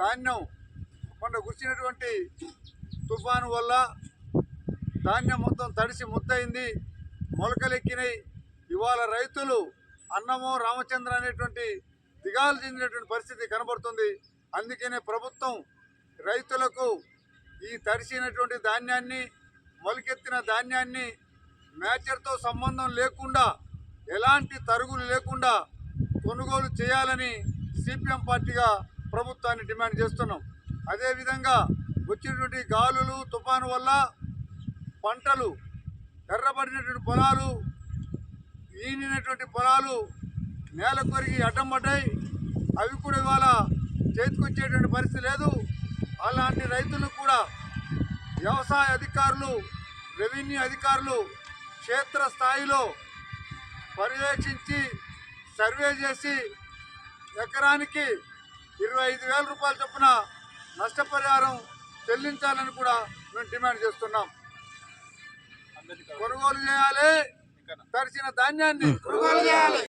ధాన్యం మొన్న కురిసినటువంటి తుఫాను వల్ల ధాన్యం మొత్తం తడిసి ముద్దయింది మొలకలెక్కినాయి. ఇవాళ రైతులు అన్నమో రామచంద్ర అనేటువంటి దిగాలు చెందినటువంటి పరిస్థితి కనబడుతుంది. అందుకనే ప్రభుత్వం రైతులకు ఈ తడిసినటువంటి ధాన్యాన్ని మొలకెత్తిన ధాన్యాన్ని మ్యాచర్తో సంబంధం లేకుండా ఎలాంటి తరుగులు లేకుండా కొనుగోలు చేయాలని సిపిఎం పార్టీగా ప్రభుత్వాన్ని డిమాండ్ చేస్తున్నాం. అదేవిధంగా వచ్చినటువంటి గాలులు తుఫాను వల్ల పంటలు ఎర్రబడినటువంటి పొలాలు ఈనినటువంటి పొలాలు నేల కొరిగి అడ్డం పడ్డాయి. అవి కూడా ఇవాళ చేతికొచ్చేటువంటి పరిస్థితి లేదు. అలాంటి రైతులు కూడా వ్యవసాయ అధికారులు రెవెన్యూ అధికారులు క్షేత్ర స్థాయిలో పర్యవేక్షించి సర్వే చేసి ఎకరానికి ఇరవై ఐదు వేల రూపాయల చొప్పున నష్టపరిహారం చెల్లించాలని కూడా మేము డిమాండ్ చేస్తున్నాం. కొనుగోలు చేయాలి తడిసిన ధాన్యాన్ని కొనుగోలు చేయాలి.